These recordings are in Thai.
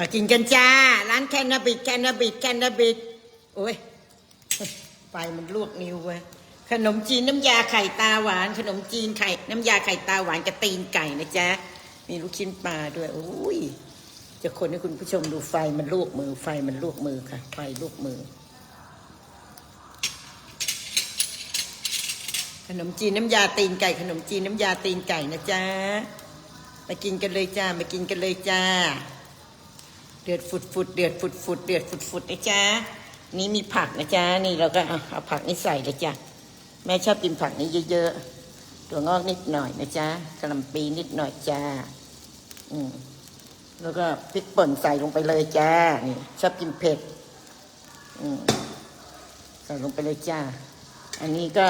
มากินกันจ้า ร้านแคนาบิดแคนาบิดแคนาบิดโอ้ยไฟมันลวกนิ้วเว้ยขนมจีนน้ำยาไข่ตาหวาน ขนมจีนไข่น้ำยาไข่ตาหวานกระตีนไก่นะจ๊ะ มีลูกชิ้นปลาด้วยโอ้ยจะคนให้คุณผู้ชมดูไฟมันลวกมือ ไฟมันลวกมือค่ะ ไฟลวกมือ ขนมจีนน้ำยาตีนไก่ ขนมจีนน้ำยาตีนไก่นะจ๊ะมากินกันเลยจ้ามากินกันเลยจ้า เดือดฝุดฝุดเดือดฝุดฝุดเดือดฝุดฝุดนะจ๊ะนี่มีผักนะจ๊ะนี่เราก็เอาผักนี่ใส่เลยจ้ะแม่ชอบกินผักนี้เยอะๆตัวงอกนิดหน่อยนะจ๊ะกระลำปีนิดหน่อยจ้าอืมแล้วก็พริกป่นใส่ลงไปเลยจ้านี่ชอบกินเผ็ดอืมใส่ลงไปเลยจ้าอันนี้ก็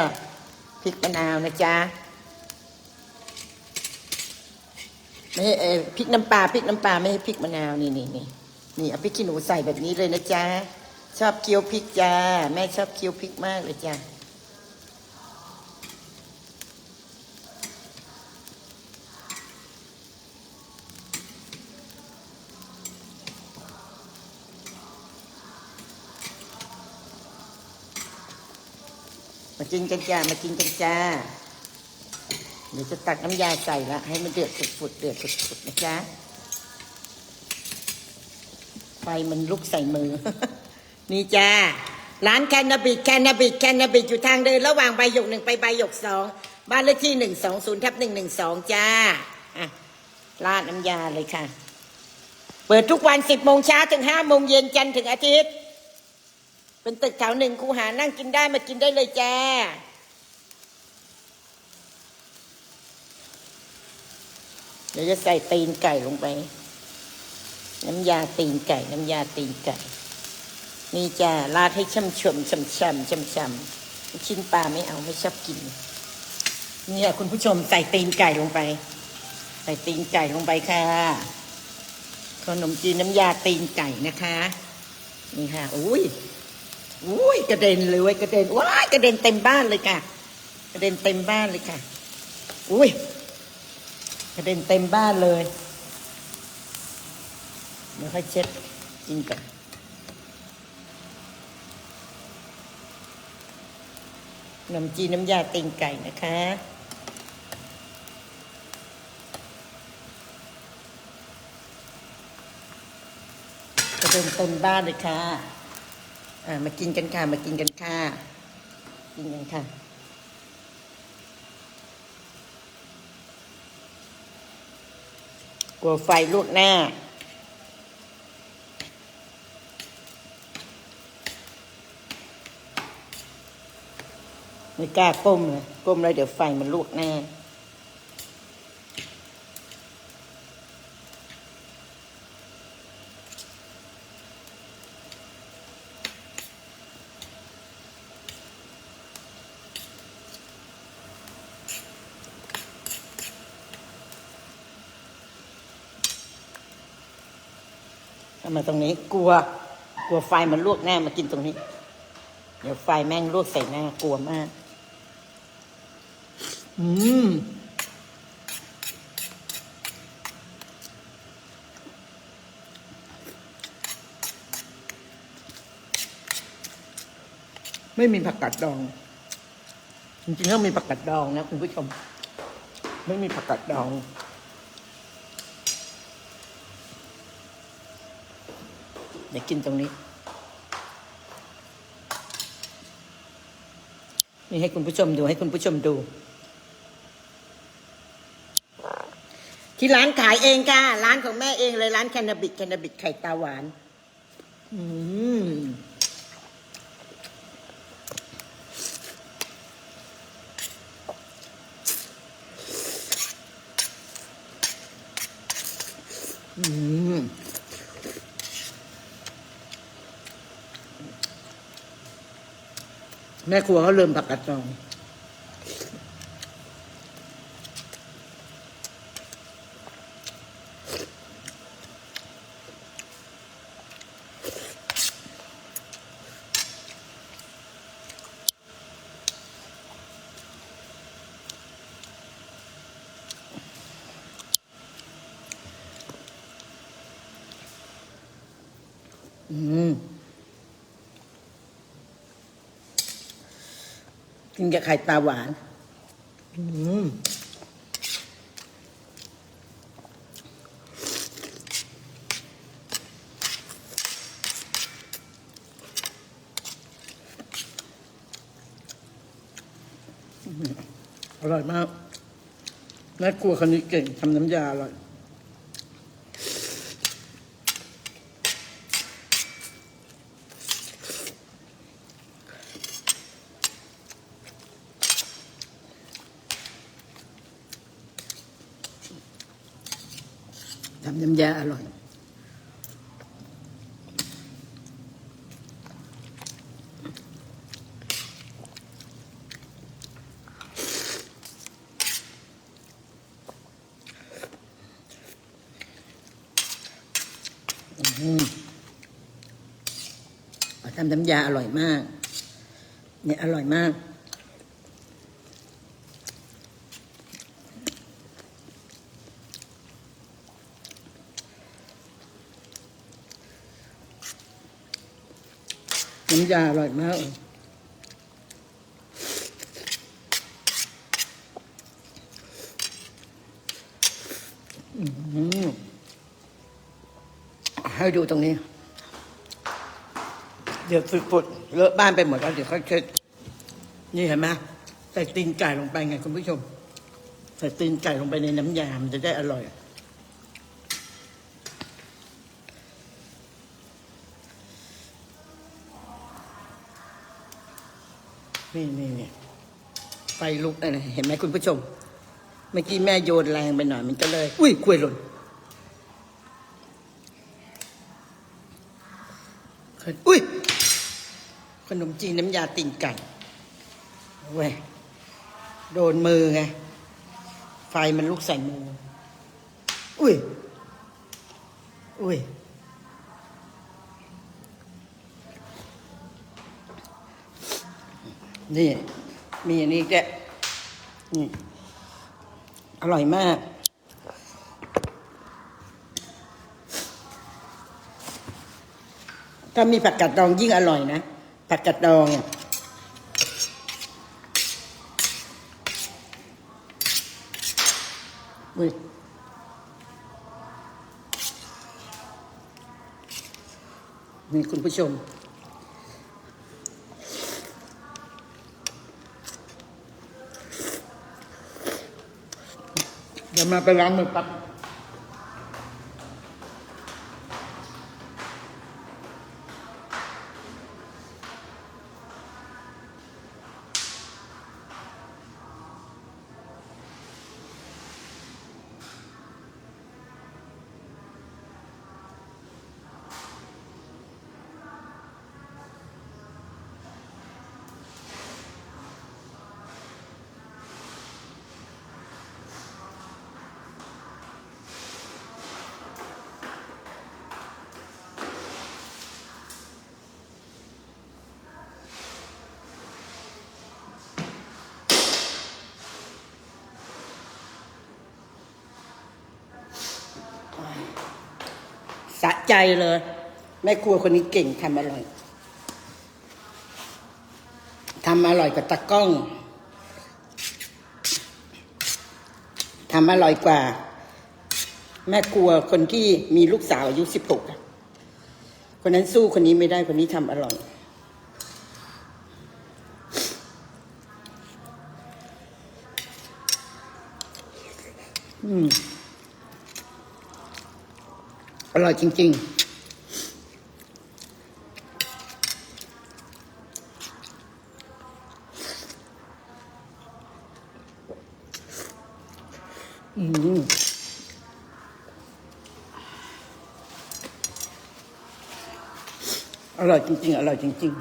พริกมะนาวนะจ๊ะ ไม่ใช่เออพริกน้ำปลาพริกน้ำปลาไม่ใช่พริกมะนาวนี่นี่นี่นี่เอาพริกขี้หนูใส่แบบนี้เลยนะจ๊ะชอบเคี้ยวพริกจ้าแม่ชอบเคี้ยวพริกมากเลยจ้ามากินกันจ้ามากินกันจ้า เดี๋ยวจะตักน้ำยาใส่ละให้มันเดือดฝุดๆเดือดฝุดๆนะจ๊ะไฟมันลุกใส่มือ นี่จ้าร้านแคนาบิดแคนาบิดแคนาบิดอยู่ทางเดิน ระหว่างใบหยกหนึ่งไปใบหยกสองบ้านเลขที่หนึ่งสองศูนย์ทับหนึ่งหนึ่งสองจ้าอะราดน้ำยาเลยค่ะ เปิดทุกวันสิบโมงเช้าถึงห้าโมงเย็นจันทร์ถึงอาทิตย์ เป็นตึกแถวหนึ่งคูหานั่งกินได้มากินได้เลยจ้า เดี๋ยวจะใส่ตีนไก่ลงไป น้ำยาตีนไก่ น้ำยาตีนไก่ นี่จ้าราดให้ช่ำชมช่ำช่ำช่ำช่ำชิ้นปลาไม่เอาไม่ชอบกิน เนี่ยคุณผู้ชมใส่ตีนไก่ลงไป ใส่ตีนไก่ลงไปค่ะ ขนมจีนน้ำยาตีนไก่นะคะ นี่ค่ะ อุ้ยอุ้ยกระเด็นเลยเว้ยกระเด็นว้ายกระเด็นเต็มบ้านเลยค่ะ กระเด็นเต็มบ้านเลยค่ะ อุ้ย กระเด็นเต็มบ้านเลย เดี๋ยวค่อยเช็ดกินก่อนขนมจีนน้ำยาตีนไก่นะคะกระเด็นเต็มบ้านเลยค่ะ อ่า มากินกันค่ะ มากินกันค่ะ กินกันค่ะ กลัวไฟลุกหน้า ไม่กล้าก้มเลยก้มแล้วเดี๋ยวไฟมันลุกหน้า เอามาตรงนี้ กลัว กลัวไฟมันลวกหน้ามากินตรงนี้ เดี๋ยวไฟแม่งลวกใส่หน้ากลัวมาก อืมไม่มีผักกาดดอง จริงๆต้องมีผักกาดดองนะคุณผู้ชม ไม่มีผักกาดดอง เดี๋ยวกินตรงนี้ นี่ให้คุณผู้ชมดูให้คุณผู้ชมดู ที่ร้านขายเองค่ะ ร้านของแม่เองเลยร้านแคนาบิดแคนาบิดไข่ตาหวานอืมอืม แม่ครัวเขาเริ่มผักกาดจองอือ กินกับไข่ปลาหวาน อืมอร่อยมากแม่ครัวคนนี้เก่งทำน้ำยาอร่อย ทำน้ำยาอร่อย ทำน้ำยาอร่อยมาก เนี่ยอร่อยมาก น้ำยาอร่อยมากเลยอื้อหือให้ดูตรงนี้ เดี๋ยวฝึกปดเลอะบ้านไปหมดแล้วเดี๋ยวค่อยเช็ดนี่เห็นไหมใส่ตีนไก่ลงไปไงคุณผู้ชม ใส่ตีนไก่ลงไปในน้ำยา มันจะได้อร่อย นี่นี่นี่ไฟลุกอะไรเห็นไหมคุณผู้ชม เมื่อกี้แม่โยนแรงไปหน่อยมันก็เลย อุ้ยกล้วยหล่นอุ้ย ขนมจีนน้ำยาตีนไก่เว้ยโดนมือไง ไฟมันลุกใส่มือ อุ้ย อุ้ย นี่ มีอันนี้แกนี่อร่อยมาก ถ้ามีผักกาดดองยิ่งอร่อยนะ ผักกาดดองเนี่ยอุ้ยนี่คุณผู้ชม เดี๋ยวมาไปล้างมือปั๊บ ใจเลย แม่ครัวคนนี้เก่งทำอร่อยทำอร่อยกว่าตะก้องทำอร่อยกว่า แม่ครัวคนที่มีลูกสาวอายุสิบหกคนนั้นสู้คนนี้ไม่ได้คนนี้ทำอร่อย อืม ร่อยจริง ๆอืมอร่อยจริงๆ อร่อยจริง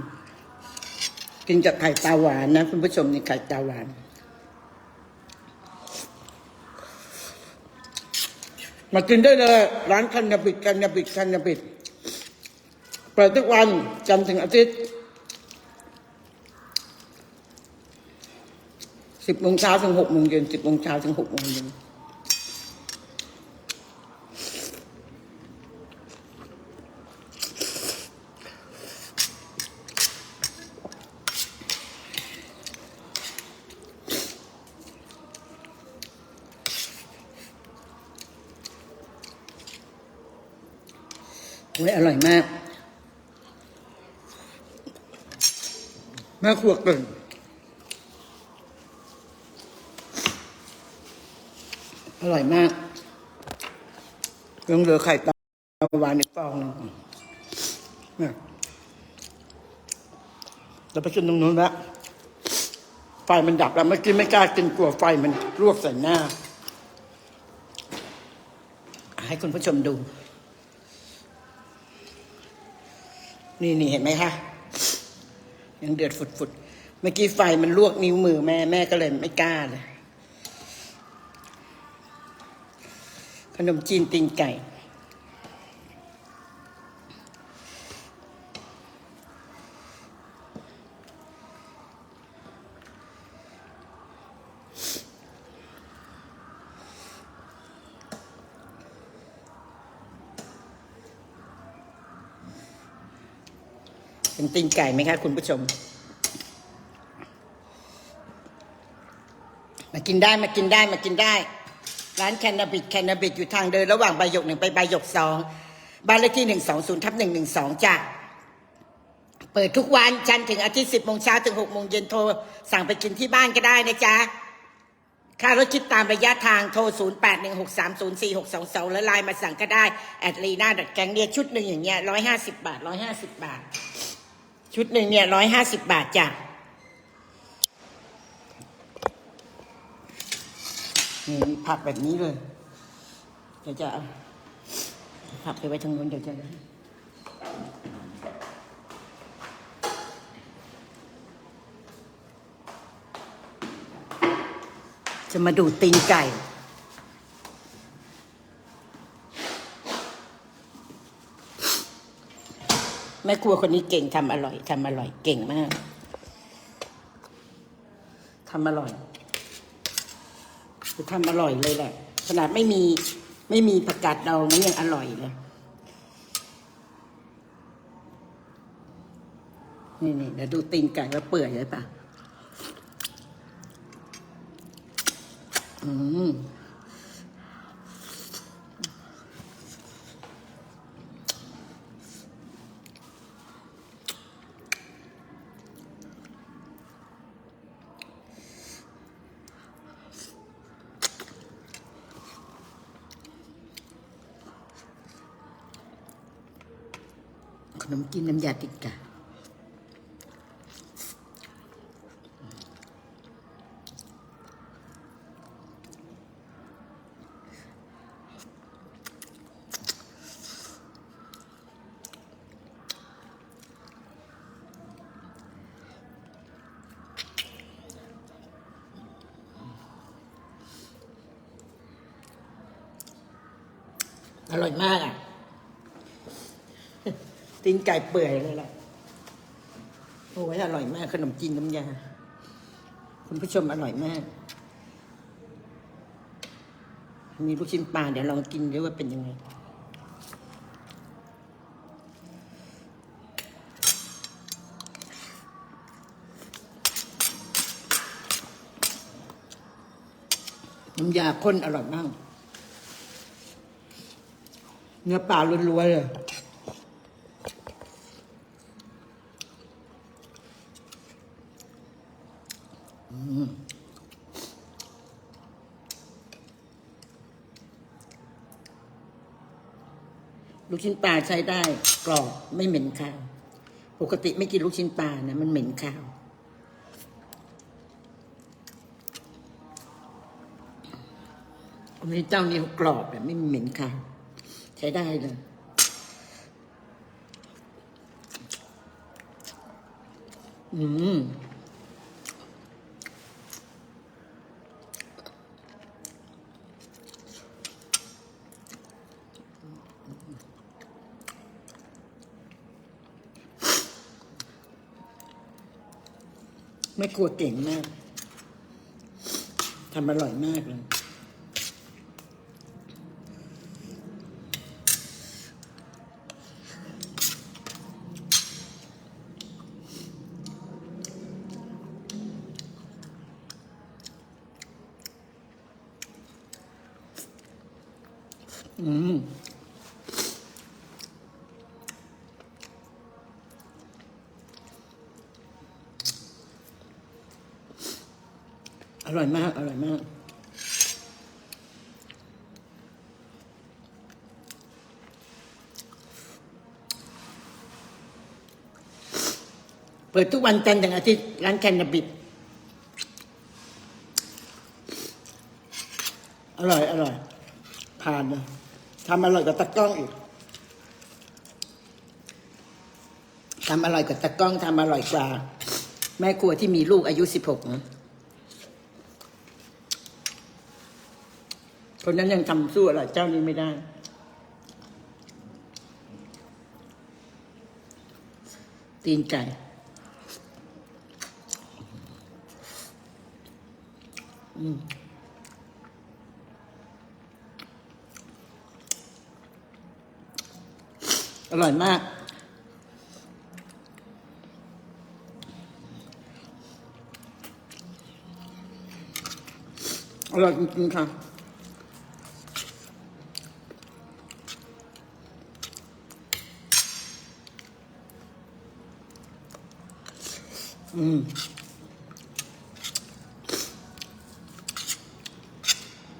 ๆ กินกับไข่ตาหวานนะ คุณผู้ชมนี่ไข่ตาหวาน มากินได้เลย ร้านคันยาบิดคันยาบิดคันยาบิดเปิดทุกวันจันทร์ถึงอาทิตย์สิบโมงเช้าถึงหกโมงเย็นสิบโมงเช้าถึงหกโมงเย็น โอ้ยอร่อยมาก แม่ครัวเก่งอร่อยมากยังเหลือไข่ปลาวานในกฟองนึงเนี่ยเราไปกินตรงนู้นละไฟมันดับแล้วเมื่อกี้ไม่กล้ากินกลัวไฟมันลวกใส่หน้า ให้คุณผู้ชมดู นี่นี่เห็นไหมคะยังเดือดฝุดๆเมื่อกี้ไฟมันลวกนิ้วมือแม่แม่ก็เลยไม่กล้าเลย ขนมจีนตีนไก่ เป็นตีนไก่ไหมคะคุณผู้ชม มากินได้มากินได้มากินได้ ร้านแคนาบิดแคนาบิดอยู่ทางเดินระหว่างใบหยกหนึ่งไปใบหยกสองบ้านเลขที่หนึ่งสองศูนย์ทับหนึ่งหนึ่งสองจ้ะเปิดทุกวันจันทร์ถึงอาทิตย์สิบโมงเช้าถึงหกโมงเย็นโทร สั่งไปกินที่บ้านก็ได้นะจ๊ะค่ารถคิดตามระยะทางโทร 0 8 1 6 3 0 4 6 2 2 แล้วไลน์มาสั่งก็ได้ แอดลีน่าดัดแกงเนี่ยชุดหนึ่งอย่างเงี้ยร้อยห้าสิบบาทร้อยห้าสิบบาท ชุดหนึ่งเนี่ยร้อยห้าสิบบาทจ้ะนี่มีผักแบบนี้เลย เดี๋ยวจะเอาผักไปไว้ทางนู้นเดี๋ยวจะจะมาดูตีนไก่ แม่ครัวคนนี้เก่งทำอร่อยทำอร่อยเก่งมากทำอร่อยคือทำอร่อยเลยแหละ ขนาดไม่มีไม่มีผักกาดดองนั้นยังอร่อยเลยนี่นี่เดี๋ยวดูตีนไก่ว่าเปื่อยหรือเปล่าอืม นมจีนน้ำยาติดกะอร่อยมากอะ ตีนไก่เปื่อยเลยแหละโอ้ยอร่อยมาก ขนมจีนน้ำยา คุณผู้ชมอร่อยมาก มีลูกชิ้นปลาเดี๋ยวลองกินดูว่าเป็นยังไงน้ำยาข้นอร่อยมาก เนื้อปลาล้วนๆเลย กชิ้นปลาใช้ได้กรอบไม่เหม็นคาว ปกติไม่กินลูกชิ้นปลานะมันเหม็นคาว อันนี้เจ้านี้กรอบแบบไม่เหม็นคาว ใช้ได้เลยอืม ไม่กลัวเก่งมากทำอร่อยมากเลย อืม อร่อยมาก อร่อยมาก เปิดทุกวันจันทร์ถึงอาทิตย์ ร้านแคนนาบิดอร่อย อร่อย ผ่านเลยทำอร่อยกว่าตะกล้องอีกทำอร่อยกว่าตะกล้องทำอร่อยกว่า แม่ครัวที่มีลูกอายุสิบหกนะ คนนั้นยังทำสู้อร่อยเจ้านี้ไม่ได้ ตีนไก่อร่อยมาก อร่อยจริงๆค่ะ อืม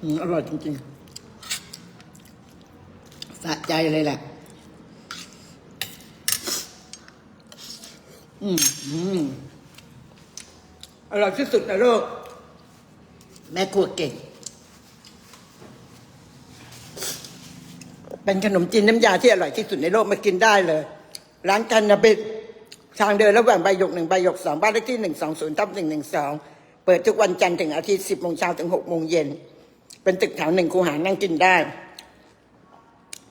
อืม อร่อยจริงๆ สะใจเลยแหละ อืม อืม อร่อยที่สุดในโลก แม่ครัวเก่ง เป็นขนมจีนน้ำยาที่อร่อยที่สุดในโลกมากินได้เลย ร้านกันนาบิด ทางเดินระหว่างใบหยกหนึ่งใบหยกสองบ้านเลขที่หนึ่งสองศูนย์ทับหนึ่งหนึ่งสองเปิดทุกวันจันทร์ถึงอาทิตย์สิบโมงเช้าถึงหกโมงเย็น เป็นตึกแถวหนึ่งคูหานั่งกินได้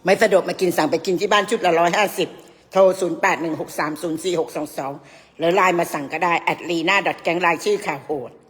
ไม่สะดวกมากินสั่งไปกินที่บ้านชุดละร้อยห้าสิบโทรศูนย์แปดหนึ่งหกสามศูนย์สี่หกสองสองหรือไลน์มาสั่งก็ได้ at lina แกงไลน์ชื่อข่าวโหด